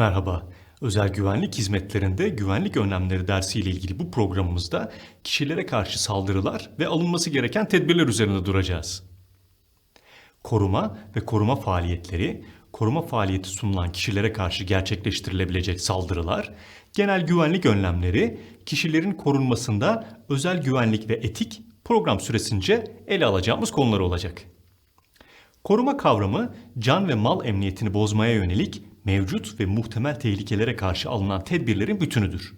Merhaba. Özel güvenlik hizmetlerinde güvenlik önlemleri dersiyle ilgili bu programımızda kişilere karşı saldırılar ve alınması gereken tedbirler üzerinde duracağız. Koruma ve koruma faaliyetleri, koruma faaliyeti sunulan kişilere karşı gerçekleştirilebilecek saldırılar, genel güvenlik önlemleri, kişilerin korunmasında özel güvenlik ve etik program süresince ele alacağımız konular olacak. Koruma kavramı can ve mal emniyetini bozmaya yönelik mevcut ve muhtemel tehlikelere karşı alınan tedbirlerin bütünüdür.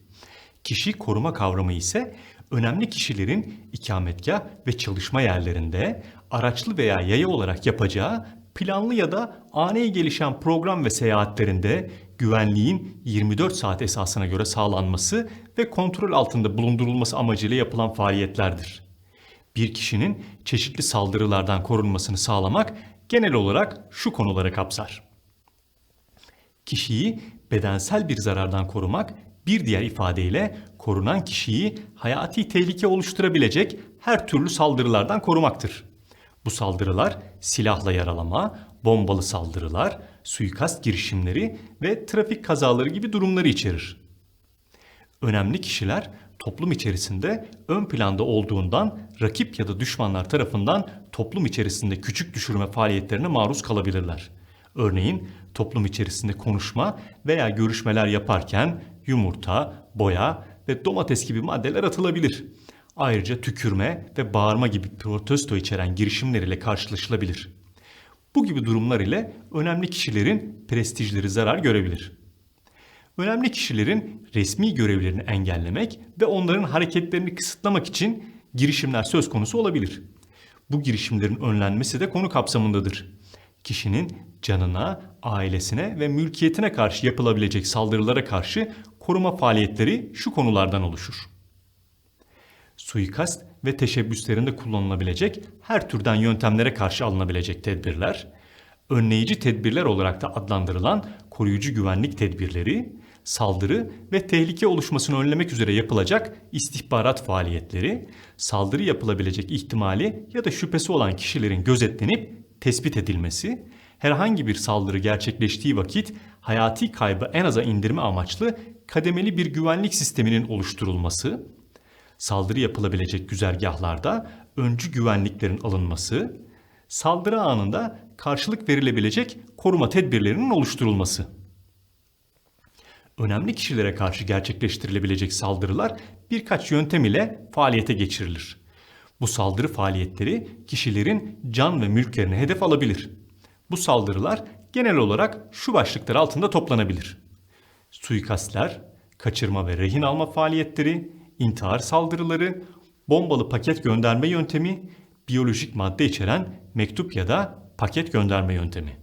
Kişi koruma kavramı ise önemli kişilerin ikametgah ve çalışma yerlerinde araçlı veya yaya olarak yapacağı planlı ya da ani gelişen program ve seyahatlerinde güvenliğin 24 saat esasına göre sağlanması ve kontrol altında bulundurulması amacıyla yapılan faaliyetlerdir. Bir kişinin çeşitli saldırılardan korunmasını sağlamak genel olarak şu konuları kapsar. Kişiyi bedensel bir zarardan korumak, bir diğer ifadeyle korunan kişiyi hayati tehlike oluşturabilecek her türlü saldırılardan korumaktır. Bu saldırılar silahla yaralama, bombalı saldırılar, suikast girişimleri ve trafik kazaları gibi durumları içerir. Önemli kişiler toplum içerisinde ön planda olduğundan rakip ya da düşmanlar tarafından toplum içerisinde küçük düşürme faaliyetlerine maruz kalabilirler. Örneğin toplum içerisinde konuşma veya görüşmeler yaparken yumurta, boya ve domates gibi maddeler atılabilir. Ayrıca tükürme ve bağırma gibi protesto içeren girişimler ile karşılaşılabilir. Bu gibi durumlar ile önemli kişilerin prestijleri zarar görebilir. Önemli kişilerin resmi görevlerini engellemek ve onların hareketlerini kısıtlamak için girişimler söz konusu olabilir. Bu girişimlerin önlenmesi de konu kapsamındadır. Kişinin canına, ailesine ve mülkiyetine karşı yapılabilecek saldırılara karşı koruma faaliyetleri şu konulardan oluşur. Suikast ve teşebbüslerinde kullanılabilecek her türden yöntemlere karşı alınabilecek tedbirler, önleyici tedbirler olarak da adlandırılan koruyucu güvenlik tedbirleri, saldırı ve tehlike oluşmasını önlemek üzere yapılacak istihbarat faaliyetleri, saldırı yapılabilecek ihtimali ya da şüphesi olan kişilerin gözetlenip tespit edilmesi, herhangi bir saldırı gerçekleştiği vakit hayati kaybı en aza indirme amaçlı kademeli bir güvenlik sisteminin oluşturulması, saldırı yapılabilecek güzergahlarda öncü güvenliklerin alınması, saldırı anında karşılık verilebilecek koruma tedbirlerinin oluşturulması. Önemli kişilere karşı gerçekleştirilebilecek saldırılar birkaç yöntem ile faaliyete geçirilir. Bu saldırı faaliyetleri kişilerin can ve mülklerine hedef alabilir. Bu saldırılar genel olarak şu başlıklar altında toplanabilir. Suikastler, kaçırma ve rehin alma faaliyetleri, intihar saldırıları, bombalı paket gönderme yöntemi, biyolojik madde içeren mektup ya da paket gönderme yöntemi.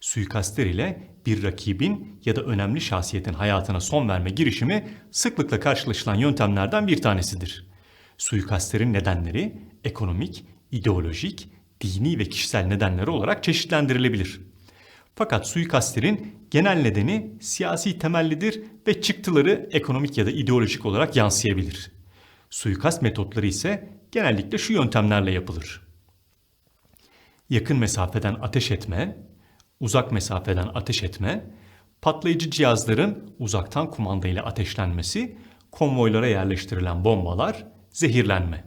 Suikastler ile bir rakibin ya da önemli şahsiyetin hayatına son verme girişimi sıklıkla karşılaşılan yöntemlerden bir tanesidir. Suikastlerin nedenleri ekonomik, ideolojik, dini ve kişisel nedenleri olarak çeşitlendirilebilir. Fakat suikastlerin genel nedeni siyasi temellidir ve çıktıları ekonomik ya da ideolojik olarak yansıyabilir. Suikast metotları ise genellikle şu yöntemlerle yapılır. Yakın mesafeden ateş etme, uzak mesafeden ateş etme, patlayıcı cihazların uzaktan kumanda ile ateşlenmesi, konvoylara yerleştirilen bombalar, zehirlenme.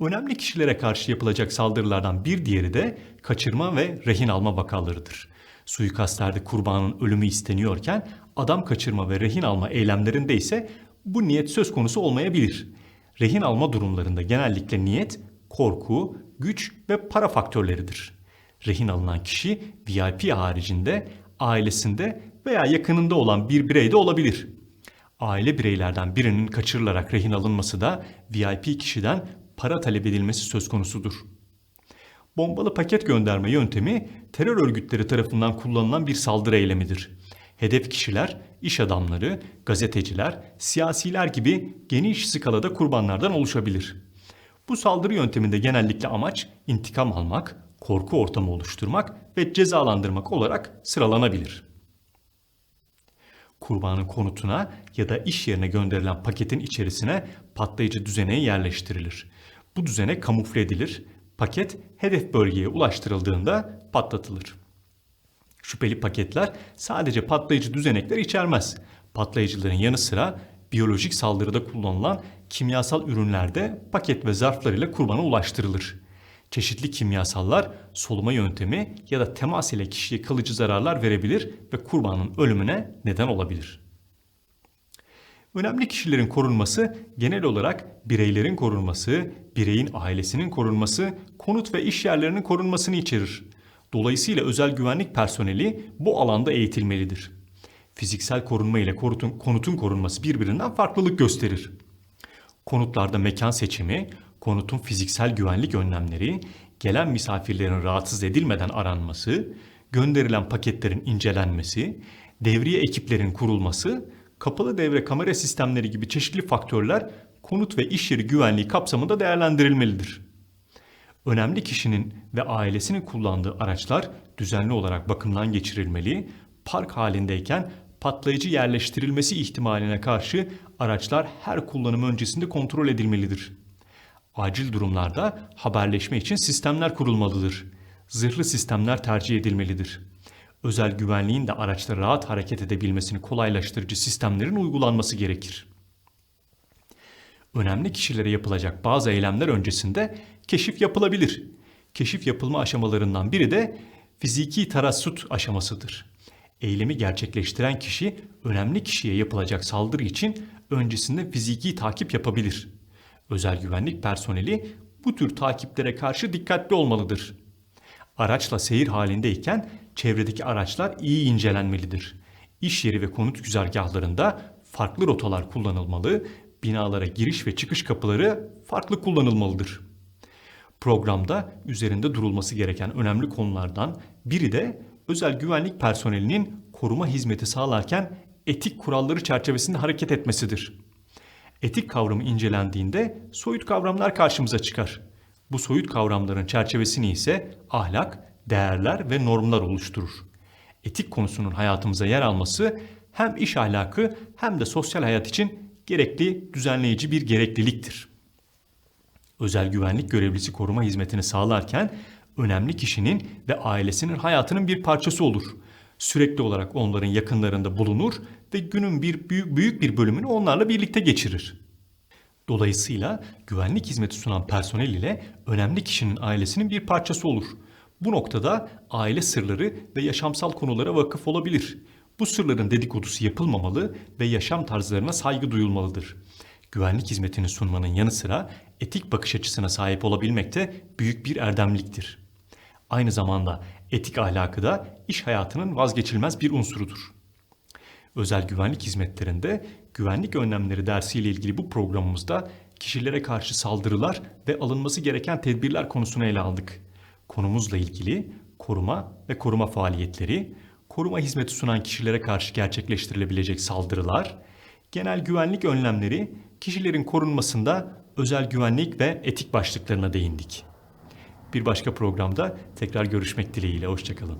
Önemli kişilere karşı yapılacak saldırılardan bir diğeri de kaçırma ve rehin alma vakalarıdır. Suikastlerde kurbanın ölümü isteniyorken adam kaçırma ve rehin alma eylemlerinde ise bu niyet söz konusu olmayabilir. Rehin alma durumlarında genellikle niyet, korku, güç ve para faktörleridir. Rehin alınan kişi VIP haricinde ailesinde veya yakınında olan bir birey de olabilir. Aile bireylerden birinin kaçırılarak rehin alınması da VIP kişiden para talep edilmesi söz konusudur. Bombalı paket gönderme yöntemi terör örgütleri tarafından kullanılan bir saldırı eylemidir. Hedef kişiler, iş adamları, gazeteciler, siyasiler gibi geniş skalada kurbanlardan oluşabilir. Bu saldırı yönteminde genellikle amaç intikam almak, korku ortamı oluşturmak ve cezalandırmak olarak sıralanabilir. Kurbanın konutuna ya da iş yerine gönderilen paketin içerisine patlayıcı düzeneği yerleştirilir. Bu düzenek kamufle edilir. Paket hedef bölgeye ulaştırıldığında patlatılır. Şüpheli paketler sadece patlayıcı düzenekler içermez. Patlayıcıların yanı sıra biyolojik saldırıda kullanılan kimyasal ürünlerde paket ve zarflar ile kurbana ulaştırılır. Çeşitli kimyasallar soluma yöntemi ya da temas ile kişiye kalıcı zararlar verebilir ve kurbanın ölümüne neden olabilir. Önemli kişilerin korunması genel olarak bireylerin korunması, bireyin ailesinin korunması, konut ve iş yerlerinin korunmasını içerir. Dolayısıyla özel güvenlik personeli bu alanda eğitilmelidir. Fiziksel korunma ile konutun, korunması birbirinden farklılık gösterir. Konutlarda mekan seçimi, konutun fiziksel güvenlik önlemleri, gelen misafirlerin rahatsız edilmeden aranması, gönderilen paketlerin incelenmesi, devriye ekiplerin kurulması, kapalı devre kamera sistemleri gibi çeşitli faktörler konut ve iş yeri güvenliği kapsamında değerlendirilmelidir. Önemli kişinin ve ailesinin kullandığı araçlar düzenli olarak bakımdan geçirilmeli, park halindeyken patlayıcı yerleştirilmesi ihtimaline karşı araçlar her kullanım öncesinde kontrol edilmelidir. Acil durumlarda haberleşme için sistemler kurulmalıdır. Zırhlı sistemler tercih edilmelidir. Özel güvenliğin de araçta rahat hareket edebilmesini kolaylaştırıcı sistemlerin uygulanması gerekir. Önemli kişilere yapılacak bazı eylemler öncesinde keşif yapılabilir. Keşif yapılma aşamalarından biri de fiziki tarassut aşamasıdır. Eylemi gerçekleştiren kişi önemli kişiye yapılacak saldırı için öncesinde fiziki takip yapabilir. Özel güvenlik personeli bu tür takiplere karşı dikkatli olmalıdır. Araçla seyir halindeyken çevredeki araçlar iyi incelenmelidir. İş yeri ve konut güzergahlarında farklı rotalar kullanılmalı, binalara giriş ve çıkış kapıları farklı kullanılmalıdır. Programda üzerinde durulması gereken önemli konulardan biri de özel güvenlik personelinin koruma hizmeti sağlarken etik kuralları çerçevesinde hareket etmesidir. Etik kavramı incelendiğinde soyut kavramlar karşımıza çıkar. Bu soyut kavramların çerçevesini ise ahlak, değerler ve normlar oluşturur. Etik konusunun hayatımıza yer alması hem iş ahlakı hem de sosyal hayat için gerekli düzenleyici bir gerekliliktir. Özel güvenlik görevlisi koruma hizmetini sağlarken önemli kişinin ve ailesinin hayatının bir parçası olur. Sürekli olarak onların yakınlarında bulunur ve günün bir büyük, büyük bir bölümünü onlarla birlikte geçirir. Dolayısıyla güvenlik hizmeti sunan personel ile önemli kişinin ailesinin bir parçası olur. Bu noktada aile sırları ve yaşamsal konulara vakıf olabilir. Bu sırların dedikodusu yapılmamalı ve yaşam tarzlarına saygı duyulmalıdır. Güvenlik hizmetini sunmanın yanı sıra etik bakış açısına sahip olabilmek de büyük bir erdemliktir. Aynı zamanda etik ahlakı da iş hayatının vazgeçilmez bir unsurudur. Özel güvenlik hizmetlerinde güvenlik önlemleri dersiyle ilgili bu programımızda kişilere karşı saldırılar ve alınması gereken tedbirler konusunu ele aldık. Konumuzla ilgili koruma ve koruma faaliyetleri, koruma hizmeti sunan kişilere karşı gerçekleştirilebilecek saldırılar, genel güvenlik önlemleri, kişilerin korunmasında özel güvenlik ve etik başlıklarına değindik. Bir başka programda tekrar görüşmek dileğiyle. Hoşçakalın.